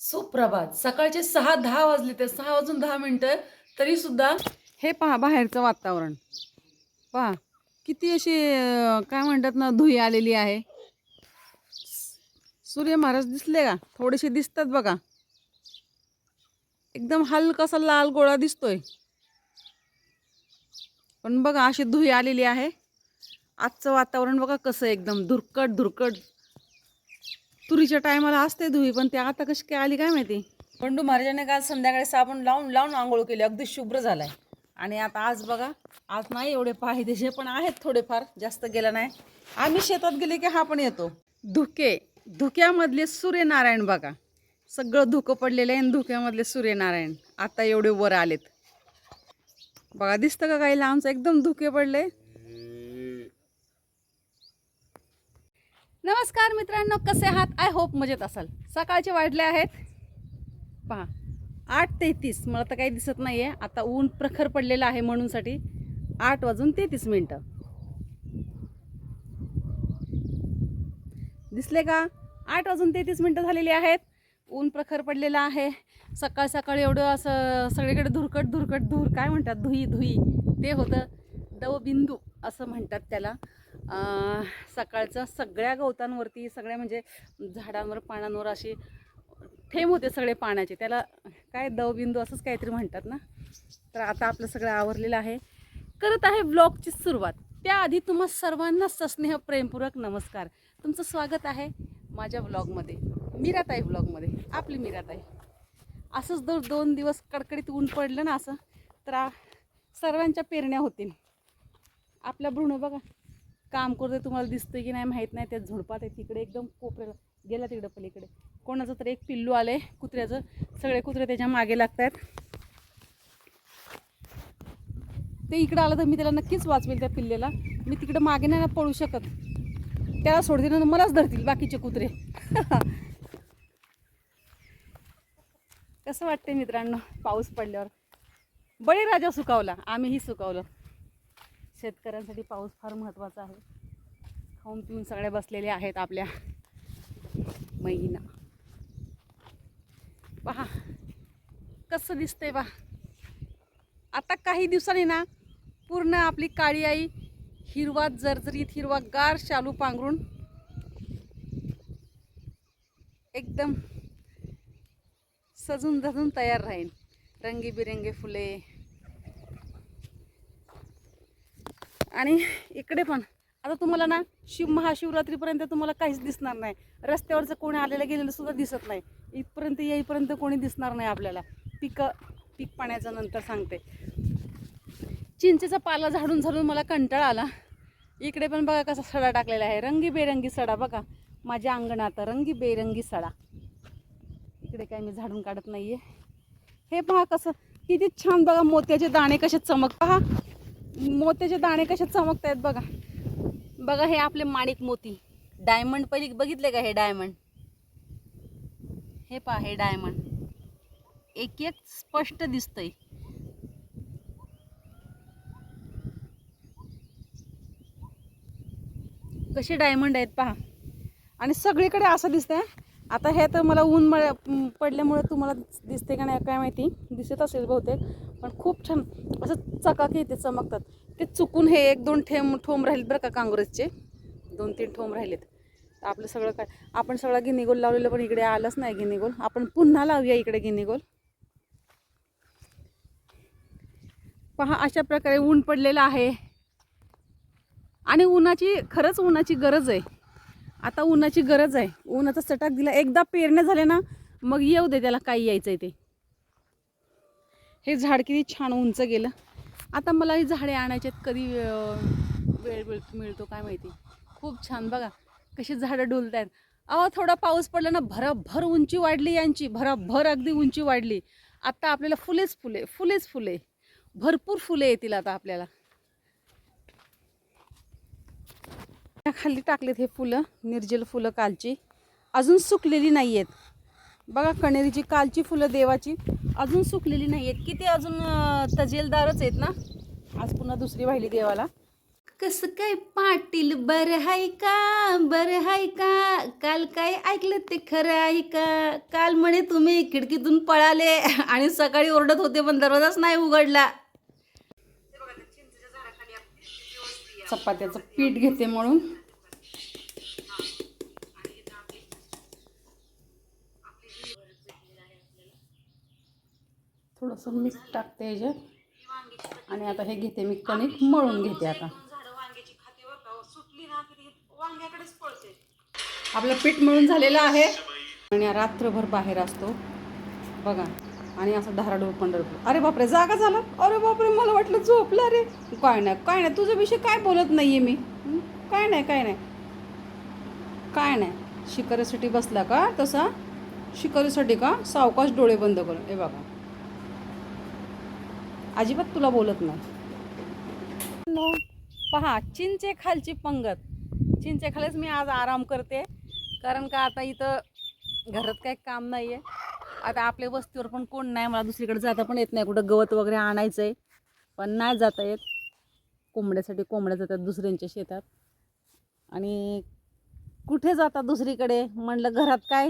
सुप्रभात. सकाळचे सहा दहा वाजले ते सहा वाजून दहा मिनटं. तरी सुद्धा हे पहा बाहेरचं वातावरण. पहा किती अशी काय म्हणतात ना धुई आलेली आहे. सूर्य महाराज दिसले का? थोडेसे दिसतात बघा. एकदम हलकासा लाल गोळा दिसतोय. पण बघा अशी धुई आलेली आहे. आजचं वातावरण बघा कसं एकदम धुरकट धुरकट. तुरीच्या टायमाला असते धुई पण ते आता कशी काय आली काय माहिती? पंडू महाराजांनी काल संध्याकाळी साबण लावून लावून आंघोळ केली. अगदी शुभ्र झालाय. आणि आता आज बघा आज नाही एवढे पाहिजे पण आहेत थोडेफार जास्त गेला नाही. आम्ही शेतात गेले की हा पण येतो. धुके धुक्यामधले सूर्यनारायण बघा. सगळं धुकं पडलेलं आहे आणि धुक्यामधले सूर्यनारायण. आता एवढे वर आलेत. बघा दिसतं का काही लांबचं? एकदम धुके पडले. नमस्कार मित्रांनो कसे आहात? आय होप मजेत असाल. सकाळचे वाढले आहेत. पहा आठ तेहतीस. मला तर काही दिसत नाही आहे आता ऊन प्रखर पडलेलं आहे म्हणूनसाठी आठ वाजून तेहतीस मिनटं. दिसले का? आठ वाजून तेहतीस मिनटं झालेली आहेत. ऊन प्रखर पडलेलं आहे. सकाळ सकाळी एवढं असं सगळीकडे धुरकट धुरकट धूर काय म्हणतात? धुई धुई. ते होतं दवबिंदू असं म्हणतात त्याला. सकाळचं सगळ्या गवतांवरती सगळ्या म्हणजे झाडांवर पानांवर अशी थेंब होते सगळे पाण्याचे. त्याला काय दवबिंदू असंच काहीतरी म्हणतात ना? तर आता आपलं सगळं आवरलेलं आहे. करत आहे ब्लॉगची सुरुवात. त्याआधी तुम्हा सर्वांना सस्नेह प्रेमपूर्वक नमस्कार. तुमचं स्वागत आहे माझ्या ब्लॉगमध्ये. मीराताई ब्लॉगमध्ये. आपली मीराताई. असंच जर दोन दिवस कडकडीत ऊन पडलं ना असं तर सर्वांच्या पेरण्या होतील. आपला भ्रूण बघा. काम करतोय तुम्हाला दिसतंय की नाही माहीत नाही त्यात झुडपात आहे तिकडे एकदम कोपऱ्याला गेला तिकडं पलीकडे. कोणाचं तर एक पिल्लू आलंय कुत्र्याचं. सगळे कुत्रे त्याच्यामागे लागतात ते इकडं आलं तर मी त्याला नक्कीच वाचवेल त्या पिल्लेला. मी तिकडं मागे नाही ना पळू शकत. त्याला सोडतील ना मलाच धरतील बाकीचे कुत्रे. कसं वाटते मित्रांनो पाऊस पडल्यावर? बळीराजा सुकावला आम्हीही सुकावलं. शेतकऱ्यांसाठी पाऊस फार महत्त्वाचा आहे. खाऊन पिऊन सगळे बसलेले आहेत आपल्या महिना पहा कसं दिसतंय पहा आता काही दिवसांनी ना पूर्ण आपली काळी आई हिरवा जर्जरीत हिरवा गार शालू पांघरून एकदम सजून धजून तयार राहील रंगीबिरंगी फुले आणि इकडे पण. आता तुम्हाला ना शिव महाशिवरात्रीपर्यंत तुम्हाला काहीच दिसणार नाही. रस्त्यावरचं कोणी आलेलं गेलेलं सुद्धा दिसत नाही. इथपर्यंत येईपर्यंत कोणी दिसणार नाही आपल्याला. पिकं पीक पाण्याचं नंतर सांगते. चिंचेचा पाला झाडून झाडून मला कंटाळा आला. इकडे पण बघा कसा सडा टाकलेला आहे. रंगीबेरंगी सडा बघा. माझ्या अंगणात रंगीबेरंगी सडा. इकडे काय मी झाडून काढत नाहीये. हे पहा कसं किती छान बघा मोत्याचे दाणे कसे चमक पहा. मोत्याचे दाणे कसे चमकत आहेत बघा. बघा हे आपले माणिक मोती. डायमंड पहिली बघितले का हे डायमंड हे पहा हे डायमंड एक एक स्पष्ट दिसतंय. कसे डायमंड आहेत पहा. आणि सगळीकडे असं दिसतंय आता हे तर मला ऊन मळ पडल्यामुळे तुम्हाला दिसते का नाही काय माहिती. दिसत असेल बहुतेक पण खूप छान. असं चकाकी येते चमकतात. ते चुकून हे एक दोन ठेम ठोंब राहिलेत बरं का काँग्रेसचे. दोन तीन ठोंब राहिलेत. तर आपलं सगळं काय आपण सगळं गिनीगोल लावलेलं पण इकडे आलंच नाही गिनीगोल. आपण पुन्हा लावूया इकडे गिनीगोल. पहा अशा प्रकारे ऊन पडलेलं आहे. आणि उन्हाची खरंच उन्हाची गरज आहे. आता उन्हाची गरज आहे. उन्हाचा चटाक दिला एकदा पेरणे झाले ना मग येऊ दे त्याला काही यायचं आहे ते. हे झाड किती छान उंच गेलं. आता मला ही झाडे आणायचे आहेत. कधी वेळ वेळ मिळतो काय माहिती? खूप छान. बघा कशी झाडं डुलत आहेत अहो थोडा पाऊस पडला ना भराभर उंची वाढली यांची. भराभर अगदी उंची वाढली. आत्ता आपल्याला फुलेच फुले फुलेच फुले. भरपूर फुले येतील आता आपल्याला. खाली टाकलेत हे फुलं निर्जल फुलं कालची. अजून सुकलेली नाही आहेत बघा कणेरीची कालची फुलं देवाची. अजून सुकलेली नाही आहेत किती अजून अं, तजेलदारच आहेत ना? आज पुन्हा दुसरी वाहिली देवाला. कस काय पाटील बर हाय का? बर हाय का? काल काय ऐकलं ते खरं आहे का? काल म्हणे तुम्ही खिडकीतून पळाले आणि सकाळी ओरडत होते पण दरवाजाच नाही उघडला. चपात्याचं पीठ घेते म्हणून. थोडंसं मीठ टाकते जे आणि आता हे घेते मी कणिक मळून घेते आता. आपलं पीठ मळून झालेलं आहे. आणि रात्रभर बाहेर असतो. बघा. आणि असं धाराडूर पंढरपूर. अरे बापरे जागा झाला. अरे बापरे मला वाटलं झोपला रे. काय नाही काय नाही. तुझ्या विषयी काय बोलत नाही आहे मी काय नाही काय नाही. काय नाही. शिकारीसाठी बसला का तसा? शिकारीसाठी का? सावकाश डोळे बंद करून हे बघा. अजिबात तुला बोलत नाही. पहा चिंचे खालची पंगत. चिंचे खालीच मी आज आराम करते. कारण का आता इथं घरात काही काम नाही आहे आता आपल्या वस्तीवर पण कोण नाही मला दुसरीकडे जाता पण येत नाही. कुठं गवत वगैरे आणायचं आहे पण नाही जाता येत. कोंबड्यासाठी कोंबड्या जातात दुसऱ्यांच्या शेतात. आणि कुठे जातात दुसरीकडे? म्हणलं घरात काय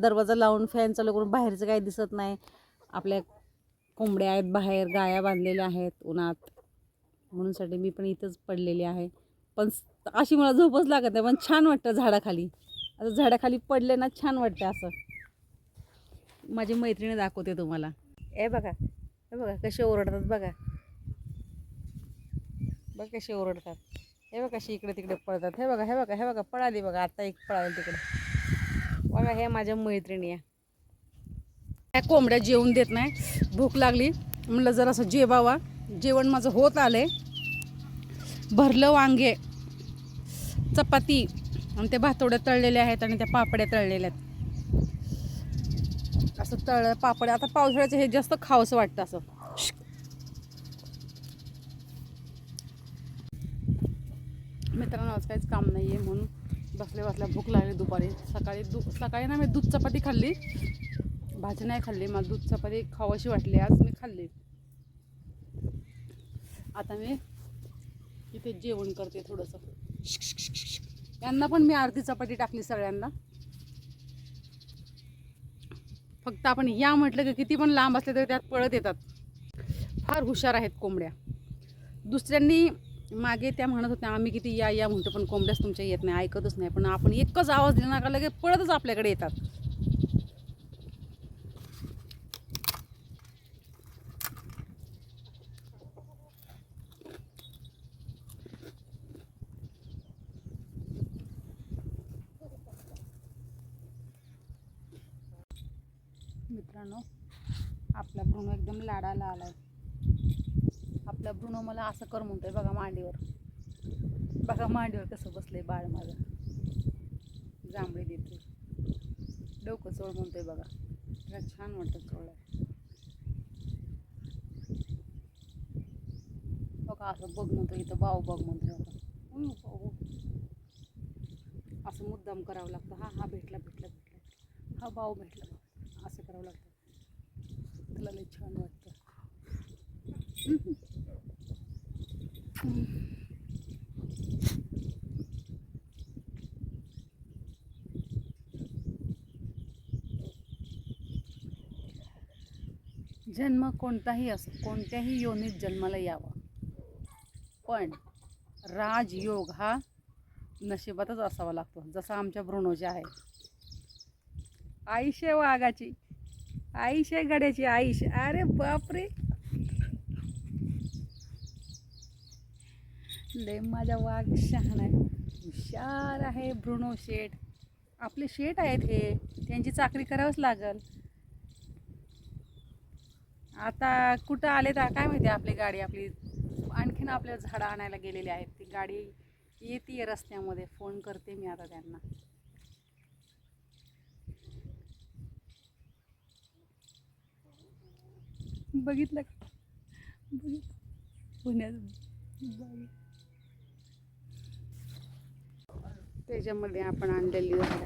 दरवाजा लावून फॅन चालू करून बाहेरचं काही दिसत नाही. आपल्या कोंबड्या आहेत बाहेर गाया बांधलेल्या आहेत उन्हात. म्हणूनसाठी मी पण इथंच पडलेली आहे. पण अशी मला झोपच लागत नाही पण छान वाटतं झाडाखाली. असं झाडाखाली पडले ना छान वाटतं असं. माझी मैत्रिणी दाखवते तुम्हाला. ए बघा हे बघा कसे ओरडतात बघा. बघ कसे ओरडतात. हे बघा कशी इकडे तिकडे पळतात. हे बघा हे बघा हे बघा पळाली बघा. आता एक पळाली तिकडे. बघा हे माझ्या मैत्रिणी आहे. काय कोंबड्या जेवून देत नाही. भूक लागली. म्हणलं जरासं जेवावा. जेवण माझं होत आले भरलं वांगे चपाती आणि त्या भातोड्या तळलेल्या आहेत आणि त्या पापड्या तळलेल्या आहेत. असं तळ पापड्या. आता पावसाळ्याचं हे जास्त खावंसं वाटतं असं. मित्रांनो आज काहीच काम नाही आहे म्हणून बसल्या बसल्या भूक लागली दुपारी. सकाळी दु सकाळी ना मी दूध चपाती खाल्ली. भाजी नाही खाल्ली मला दूध चपाती खावाशी वाटली आज मी खाल्ली. आता मी इथे जेवण करते थोडंसं. यांना पण मी अर्धी चपाती टाकली सगळ्यांना. फक्त आपण या म्हटलं की किती पण लांब असले तरी त्यात पळत येतात. फार हुशार आहेत कोंबड्या. दुसऱ्यांनी मागे त्या म्हणत होत्या आम्ही किती या या म्हणतो पण कोंबड्याच तुमच्या येत नाही ऐकतच नाही पण आपण एकच आवाज दिला ना का? लगे पळतच आपल्याकडे येतात मित्रांनो आपला भ्रूण आलाय. आपला भ्रूण मला असं कर म्हणतोय बघा मांडीवर. बघा मांडीवर कसं बसलंय बाळ माझं. जांभळी देते. डोकं चोळ म्हणतोय बघा. त्याला छान वाटतं चोळाय बघा असं बघ म्हणतो इथं बाव बघ म्हणतोय बघा. असं मुद्दाम करावं लागतं. हा हा भेटला भेटला भेटला. हा बाव भेटला. असं करावं लागतं. तुला लई छान वाटतं. जन्म कोणताही असो कोणत्याही योनीत जन्माला यावा. पण राजयोग हा नशिबातच असावा लागतो. जसा आमच्या भ्रूणोची आहे. आईशे वाघाची आईशे गड्याची आईश अरे बापरे! लय माझा वाघ शहाण आहे. हुशार आहे ब्रुनो शेठ. आपले शेठ आहेत हे. त्यांची चाकरी करावंच लागल. आता कुठं आले तर काय माहिती आपली गाडी आपली आणखीन आपल्या झाडं आणायला गेलेली आहेत. ती गाडी येते रस्त्यामध्ये. फोन करते मी आता त्यांना. बघितलं का? बघितलं. पुण्यात बघ. त्याच्यामध्ये आपण आणलेली झाडं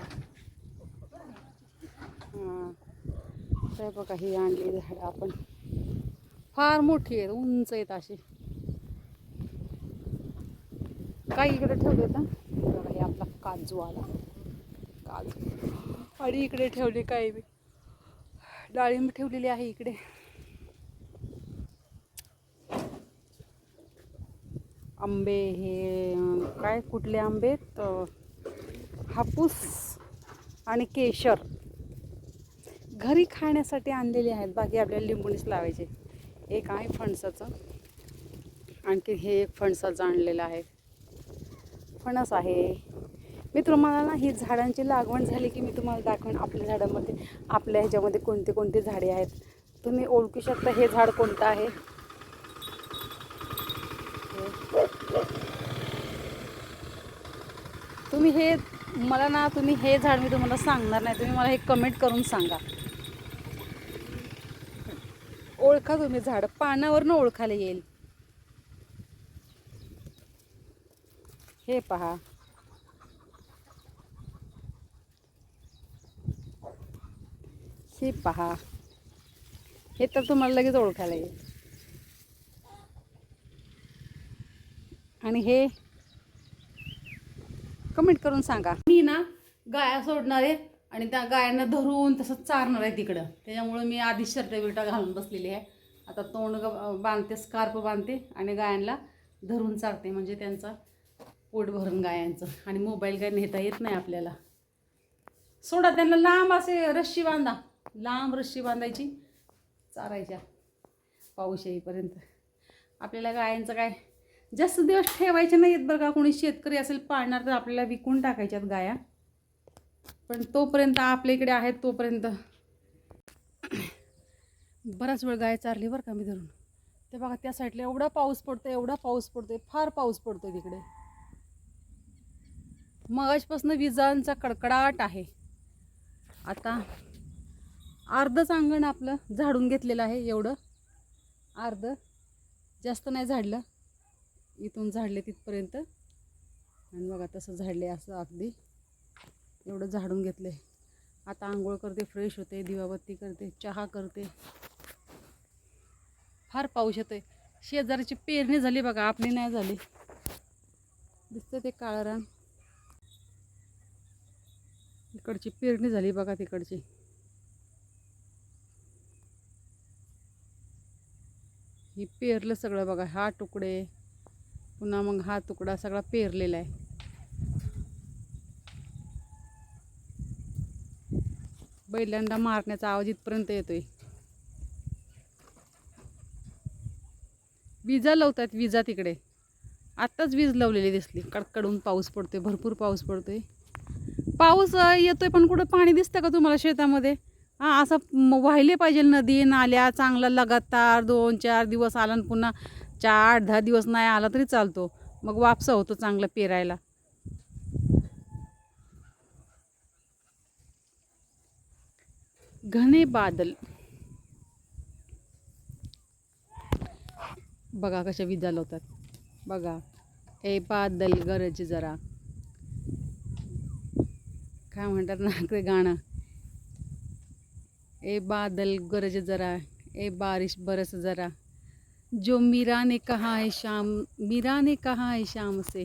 हां. तर बघा ही आणलेली झाडं आपण. फार मोठी आहेत उंच आहेत अशी. काही इकडे ठेवले होतं बघा हे आपला काजू आला. काजू. आणि इकडे ठेवले काय बी. डाळिंब ठेवलेली आहे इकडे. आंबे हे काय कुठले आंबे आहेत? हापूस आणि केशर घरी खाण्यासाठी आणलेले आहेत. बाकी आपल्याला लिंबूनीच लावायचे. एक आहे फणसाचं. आणखी हे एक फणसाचं आणलेलं आहे. फणस आहे. मी तुम्हाला ना ही झाडांची लागवण झाली की मी तुम्हाला दाखवेन आपल्या झाडामध्ये आपल्या ह्याच्यामध्ये कोणते कोणते झाडे आहेत. तुम्ही ओळखू शकता हे झाड कोणतं आहे. तुम्ही हे मला ना तुम्ही हे झाड मी तुम्हाला सांगणार नाही. तुम्ही मला हे कमेंट करून सांगा. ओळखा तुम्ही झाड. पानावरनं ओळखायला येईल. हे पहा. हे पहा. हे तर तुम्हाला लगेच ओळखायला येईल. आणि हे कमेंट करून सांगा. मी ना गाया सोडणार आहे आणि त्या गायांना धरून तसं चारणार आहे तिकडं. त्याच्यामुळं मी आधी शर्ट बिर्टा घालून बसलेली आहे. आता तोंड बांधते स्कार्फ बांधते आणि गायांना धरून चारते. म्हणजे त्यांचा पोट भरून गायांचं. आणि मोबाईल काय नेता येत नाही आपल्याला. सोडा त्यांना लांब असे रश्शी बांधा. लांब रश्शी बांधायची. चारायच्या पाऊस येईपर्यंत. आपल्याला गायांचं काय जास्त दिवस ठेवायचे नाहीत बरं का. कोणी शेतकरी असेल पाळणार तर आपल्याला विकून टाकायच्यात गाया. पण तोपर्यंत आपल्या इकडे आहेत तोपर्यंत. बराच वेळ गाय चारली बरं का मी धरून. ते बघा त्या साईडला एवढा पाऊस पडतोय एवढा पाऊस पडतोय फार पाऊस पडतोय तिकडे. मगाशपासून विजांचा कडकडाट आहे. आता अर्धच अंगण आपलं झाडून घेतलेलं आहे एवढं. अर्ध जास्त नाही झाडलं. इथून झाडले तिथपर्यंत. आणि बघा तसं झाडले असं अगदी. एवढं झाडून घेतले. आता आंघोळ करते फ्रेश होते दिवाबत्ती करते चहा करते. फार पाऊस येतोय. शेजारीची पेरणी झाली बघा आपली नाही झाली. दिसतं ते काळं रान. इकडची पेरणी झाली बघा तिकडची. ही पेरलं सगळं बघा हा तुकडे. पुन्हा मग हा तुकडा सगळा पेरलेला आहे. बैलांना मारण्याचा आवाज इथपर्यंत येतोय. विजा लावतात विजा तिकडे. आत्ताच वीज लावलेली दिसली. कडकडून पाऊस पडतोय भरपूर पाऊस पडतोय. पाऊस येतोय पण कुठं पाणी दिसतं का तुम्हाला शेतामध्ये? हां असं व्हायले वाहिले पाहिजे नदी नाल्या चांगला लगातार दोन चार दिवस आला आणि पुन्हा चार आठ दहा दिवस नाही आला तरी चालतो. मग वापसा होतो चांगलं पेरायला. घने बादल. बघा कशा विजा लावतात बघा. ए बादल गरज जरा. काय म्हणतात ना ते गाणं. ए बादल गरज जरा. ए बारिश बरस जरा. जो मीरा ने कहा है श्याम मीरा ने कहा है श्याम से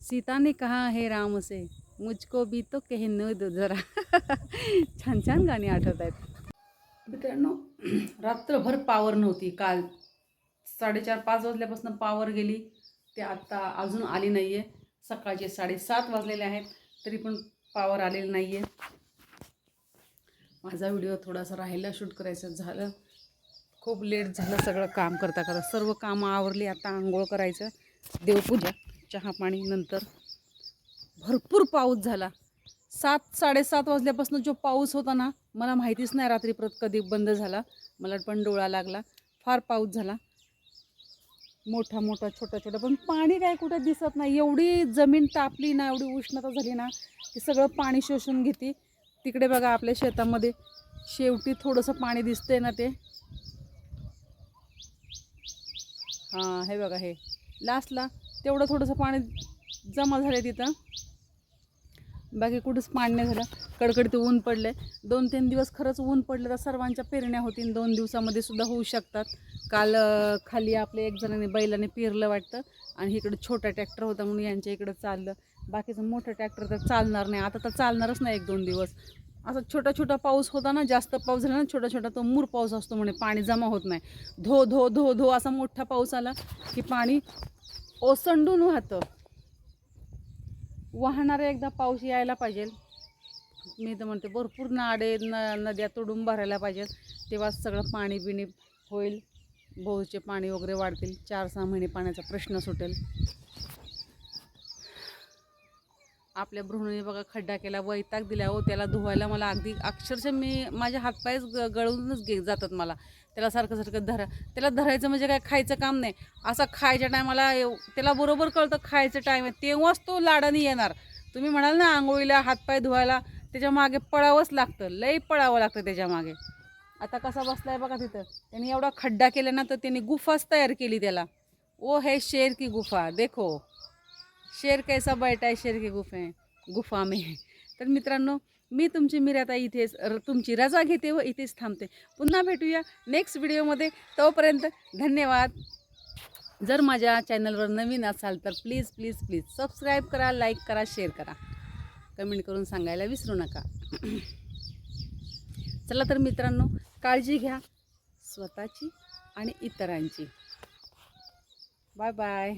सीता ने कहा है राम से मुझको भी तो कहने दो जरा। छान छान गाणी आठवत आहेत. मित्रांनो रात्रभर पावर नव्हती. काल साडेचार पाच वाजल्यापासून पावर गेली. ते आत्ता अजून आली नाही आहे सकाळचे साडेसात वाजलेले आहेत तरी पण पावर आलेली नाही आहे माझा व्हिडिओ थोडासा राहिला शूट करायचं झालं. खूप लेट झालं सगळं काम करता करता. सर्व कामं आवरली आता आंघोळ करायचं. देवपूजा चहा पाणी नंतर भरपूर पाऊस झाला. सात साडेसात वाजल्यापासून जो पाऊस होता ना मला माहितीच नाही रात्री परत कधी बंद झाला. मला पण डोळा लागला. फार पाऊस झाला. मोठा मोठा छोटा छोटा. पण पाणी काय कुठं दिसत नाही. एवढी जमीन तापली ना एवढी उष्णता झाली ना की सगळं पाणी शोषून घेते. तिकडे बघा आपल्या शेतामध्ये शेवटी थोडंसं पाणी दिसतंय ना ते. हां हे बघा हे. लास्टला तेवढं थोडंसं पाणी जमा झालं तिथं. बाकी कुठंच पाणी नाही झालं. कडकडीत ऊन पडले दोन तीन दिवस खरंच ऊन पडलं तर सर्वांच्या पेरण्या होतील. दोन दिवसामध्ये सुद्धा होऊ शकतात. काल खाली आपल्या एक जणाने बैलाने पेरलं वाटतं आणि इकडं छोटा ट्रॅक्टर होता म्हणून यांच्या इकडं चाललं. बाकीचं मोठं ट्रॅक्टर तर चालणार नाही. आता तर चालणारच नाही एक दोन दिवस. असा छोटा छोटा पाऊस होता ना जास्त पाऊस झाला ना छोटा छोटा तो मूर पाऊस असतो म्हणे पाणी जमा होत नाही. धो धो धो धो असा मोठा पाऊस आला की पाणी ओसंडून वाहतं. वाहणारा एकदा पाऊस यायला पाहिजे. मी तर म्हणते भरपूर नाडे न नद्या तोडून भरायला पाहिजेत तेव्हा सगळं पाणी बिणी होईल. बोरचे पाणी वगैरे वाढतील. चार सहा महिने पाण्याचा प्रश्न सुटेल. आपल्या भ्रूणीने बघा खड्डा केला वैताग दिला हो त्याला धुवायला मला अगदी अक्षरशः मी माझे हातपायच ग गळूनच घे जातात मला. त्याला सारखं सारखं धरा त्याला धरायचं म्हणजे काय खायचं काम नाही. असं खायच्या टायमाला त्याला बरोबर कळतं खायचं टाईम आहे. तेव्हाच तो लाडाने येणार. तुम्ही म्हणाल ना आंघोळीला हातपाय धुवायला त्याच्यामागे पळावंच लागतं. लई पळावं लागतं त्याच्यामागे. आता कसा बसलाय बघा तिथं. त्यांनी एवढा खड्डा केला ना तर त्यांनी गुफाच तयार केली त्याला. ओ है शेर की गुफा देखो. शेर कैसा बैठा आहे शेर की गुफे गुफा में। तर मित्रांनो मी तुमची मिराता इथेच र- तुमची रजा घेते व इथेच थांबते. पुन्हा भेटूया नेक्स्ट व्हिडिओमध्ये तोपर्यंत धन्यवाद. जर माझ्या चॅनलवर नवीन असाल तर प्लीज प्लीज प्लीज सबस्क्राईब करा लाईक करा शेअर करा. कमेंट करून सांगायला विसरू नका. चला तर मित्रांनो काळजी घ्या. स्वतःची आणि इतरांची. Bye bye